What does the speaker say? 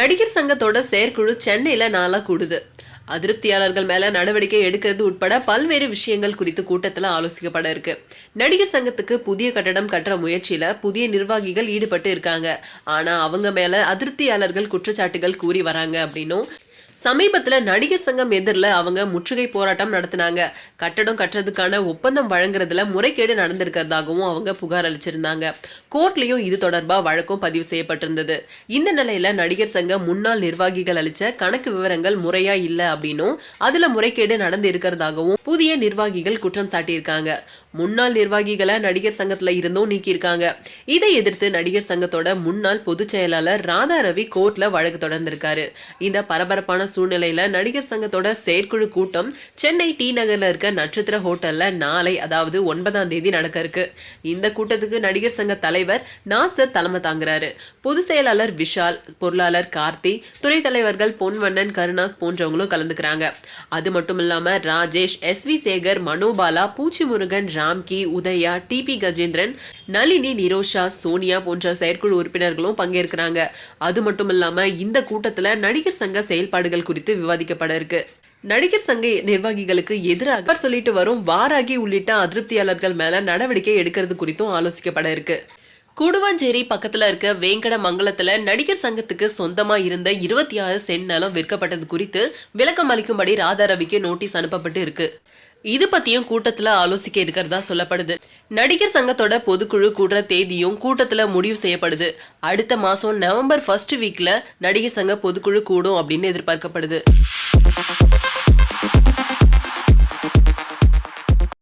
நடிகர் சங்கத்தோட செயற்குழு சென்னையில் நாளாக கூடுது. அதிருப்தியாளர்கள் மேல நடவடிக்கை எடுக்கிறது உட்பட பல்வேறு விஷயங்கள் குறித்து கூட்டத்தில் ஆலோசிக்கப்பட இருக்கு. நடிகர் சங்கத்துக்கு புதிய கட்டடம் கட்டுற முயற்சியில புதிய நிர்வாகிகள் ஈடுபட்டு இருக்காங்க. ஆனா அவங்க மேல அதிருப்தியாளர்கள் குற்றச்சாட்டுகள் கூறி வராங்க அப்படின்னும் சமீபத்தில் நடிகர் சங்கம் எதிரில் அவங்க முற்றுகை போராட்டம் நடத்தினாங்க. கட்டடம் கட்டுறதுக்கான ஒப்பந்தம் வழங்குறதுல முறைகேடு நடந்திருக்கிறதாகவும் அவங்க புகார் அளிச்சிருந்தாங்க. கோர்ட்லேயும் இது தொடர்பாக வழக்கும் பதிவு செய்யப்பட்டிருந்தது. இந்த நிலையில் நடிகர் சங்க முன்னாள் நிர்வாகிகள் அளித்த கணக்கு விவரங்கள் முறையா இல்லை அப்படின்னும் அதில் முறைகேடு நடந்து இருக்கிறதாகவும் புதிய நிர்வாகிகள் குற்றம் சாட்டியிருக்காங்க. முன்னாள் நிர்வாகிகளை நடிகர் சங்கத்தில் இருந்தும் நீக்கியிருக்காங்க. இதை எதிர்த்து நடிகர் சங்கத்தோட முன்னாள் பொதுச் செயலாளர் ராதா ரவி கோர்ட்ல வழக்கு தொடர்ந்திருக்காரு. இந்த பரபரப்பான சூழ்நிலையில் நடிகர் சங்கத்தோட செயற்குழு கூட்டம் சென்னை டி நகர்ல இருக்க நட்சத்திர ஹோட்டல்ல நாளை அதாவது ஒன்பதாம் தேதி நடக்க இருக்கு. இந்த கூட்டத்துக்கு நடிகர் சங்க தலைவர் நாசர் தலைமை தாங்குறாரு. பொதுச் செயலாளர் விஷால் பொருளாளர் கார்த்தி துறை தலைவர்கள் பொன்வண்ணன் கருணாஸ் போன்றவங்களும் கலந்துக்கிறாங்க. அது மட்டும் இல்லாம Rajesh S V Sekar Manobala Poochi Murugan Ramki Udhaya T P Gajendran Nalini Nirosha Sonia போன்ற செயற்குழு உறுப்பினர்களும் பங்கேற்கிறாங்க. அது மட்டும் இல்லாம இந்த கூட்டத்துல நடிகர் சங்க செயல்பாடு செயல்பாடுகள் குறித்து விவாதிக்கப்பட இருக்கு. நடிகர் சங்க நிர்வாகிகளுக்கு எதிராக சொல்லிட்டு வரும் வாராகி உள்ளிட்ட அதிருப்தியாளர்கள் மேல நடவடிக்கை எடுக்கிறது குறித்தும் ஆலோசிக்கப்பட இருக்கு. கூடுவாஞ்சேரி பக்கத்துல இருக்க வேங்கட மங்கலத்துல நடிகர் சங்கத்துக்கு சொந்தமா இருந்த இருபத்தி ஆறு சென்ட் நிலம் விற்கப்பட்டது குறித்து விளக்கம் அளிக்கும்படி ராதாரவிக்கு நோட்டீஸ் அனுப்பப்பட்டு இருக்கு. இது பத்தியும் கூட்டத்துல ஆலோசிக்க இருக்கிறதா சொல்லப்படுது. நடிகர் சங்கத்தோட பொதுக்குழு கூடுற தேதியும் கூட்டத்துல முடிவு செய்யப்படுது. அடுத்த மாசம் நவம்பர் ஃபர்ஸ்ட் வீக்ல நடிகர் சங்க பொதுக்குழு கூடும் அப்படின்னு எதிர்பார்க்கப்படுது.